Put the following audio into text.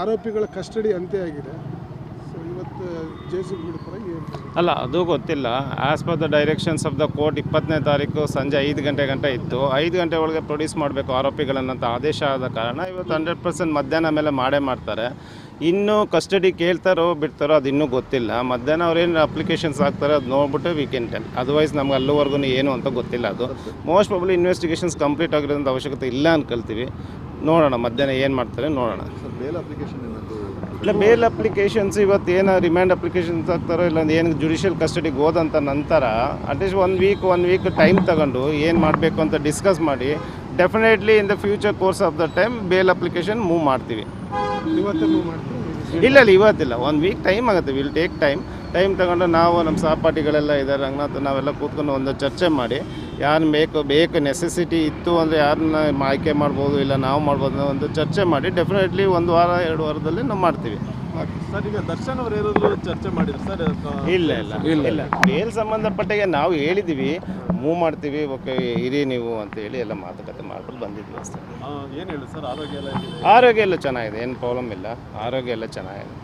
ಆರೋಪಿಗಳ ಕಸ್ಟಡಿ ಅಂತ್ಯ ಆಗಿದೆ. ಸೊ ಇವತ್ತು ಜೆ ಸಿ ಬಿ ಪರ ಏನು ಅಲ್ಲ, ಅದು ಗೊತ್ತಿಲ್ಲ. As per the directions of the court ಇಪ್ಪತ್ತನೇ ತಾರೀಕು ಸಂಜೆ ಐದು ಗಂಟೆ ಗಂಟೆ ಇತ್ತು. ಐದು ಗಂಟೆ ಒಳಗೆ ಪ್ರೊಡ್ಯೂಸ್ ಮಾಡಬೇಕು ಆರೋಪಿಗಳನ್ನಂತ ಆದೇಶ ಆದ ಕಾರಣ ಇವತ್ತು ಹಂಡ್ರೆಡ್ ಪರ್ಸೆಂಟ್ ಮಧ್ಯಾಹ್ನ ಮೇಲೆ ಮಾಡೇ ಮಾಡ್ತಾರೆ. ಇನ್ನೂ ಕಸ್ಟಡಿ ಕೇಳ್ತಾರೋ ಬಿಡ್ತಾರೋ ಅದು ಇನ್ನೂ ಗೊತ್ತಿಲ್ಲ. ಮಧ್ಯಾಹ್ನ ಅವ್ರೇನು ಅಪ್ಲಿಕೇಶನ್ಸ್ ಹಾಕ್ತಾರೆ ಅದು ನೋಡ್ಬಿಟ್ಟು ವೀಕೆಂಡ್ ಟೆಲ್ ಅದರ್ವೈಸ್ ನಮ್ಗೆ ಅಲ್ಲಿವರೆಗೂ ಏನು ಅಂತ ಗೊತ್ತಿಲ್ಲ ಅದು. ಮೋಸ್ಟ್ ಪ್ರಾಬ್ಲಿ ಇನ್ವೆಸ್ಟಿಗೇಷನ್ಸ್ ಕಂಪ್ಲೀಟ್ ಆಗಿರೋಂಥ ಅವಶ್ಯಕತೆ ಇಲ್ಲ ಅನ್ಕೊಳ್ತೀವಿ. ನೋಡೋಣ ಮಧ್ಯಾಹ್ನ ಏನು ಮಾಡ್ತಾರೆ ನೋಡೋಣ. ಇಲ್ಲ ಬೇಲ್ ಅಪ್ಲಿಕೇಶನ್ಸ್ ಇವತ್ತು ಏನು ರಿಮ್ಯಾಂಡ್ ಅಪ್ಲಿಕೇಶನ್ಸ್ ಆಗ್ತಾರೋ ಇಲ್ಲ ಏನು ಜುಡಿಷಿಯಲ್ ಕಸ್ಟಡಿಗೆ ಹೋದಂಥ ನಂತರ at least one week one week time ತಗೊಂಡು ಏನು ಮಾಡಬೇಕು ಅಂತ ಡಿಸ್ಕಸ್ ಮಾಡಿ definitely in the future course of the time bail application move ಮಾಡ್ತೀವಿ. ಇವತ್ತೇ ಮೂವ್ ಮಾಡ್ತೀವಿ ಇಲ್ಲ ಇಲ್ಲ ಇವತ್ತಿಲ್ಲ. ಒನ್ ವೀಕ್ ಟೈಮ್ ಆಗುತ್ತೆ. ವಿಲ್ ಟೇಕ್ ಟೈಮ್ ಟೈಮ್ ತಗೊಂಡು ನಾವು ನಮ್ಮ ಸಹಪಾಠಿಗಳೆಲ್ಲ ಇದ್ದಾರೆ ರಂಗನಾಥ ನಾವೆಲ್ಲ ಕೂತ್ಕೊಂಡು ಒಂದು ಚರ್ಚೆ ಮಾಡಿ ಯಾರು ಬೇಕು ಬೇಕು ನೆಸೆಸಿಟಿ ಇತ್ತು ಅಂದರೆ ಯಾರನ್ನ ಆಯ್ಕೆ ಮಾಡ್ಬೋದು ಇಲ್ಲ ನಾವು ಮಾಡ್ಬೋದು ಒಂದು ಚರ್ಚೆ ಮಾಡಿ ಡೆಫಿನೆಟ್ಲಿ ಒಂದು ವಾರ ಎರಡು ವಾರದಲ್ಲಿ ನಾವು ಮಾಡ್ತೀವಿ. ಸರ್ ಈಗ ದರ್ಶನ್ ಅವ್ರು ಏನಾದ್ರು ಚರ್ಚೆ ಮಾಡಿದ್ರು? ಸರ್ ಇಲ್ಲ ಇಲ್ಲ ಇಲ್ಲ. ಮೇಲ್ ಸಂಬಂಧಪಟ್ಟಾಗೆ ನಾವು ಹೇಳಿದ್ದೀವಿ ಮೂವ್ ಮಾಡ್ತೀವಿ ಓಕೆ ಇರಿ ನೀವು ಅಂತ ಹೇಳಿ ಎಲ್ಲ ಮಾತುಕತೆ ಮಾಡ್ಕೊಂಡು ಬಂದಿದ್ವಿ ಅಷ್ಟೇ. ಏನು ಹೇಳಿ ಸರ್? ಆರೋಗ್ಯ ಎಲ್ಲ ಆರೋಗ್ಯ ಎಲ್ಲ ಚೆನ್ನಾಗಿದೆ ಏನು ಪ್ರಾಬ್ಲಮ್ ಇಲ್ಲ. ಆರೋಗ್ಯ ಎಲ್ಲ ಚೆನ್ನಾಗಿದೆ.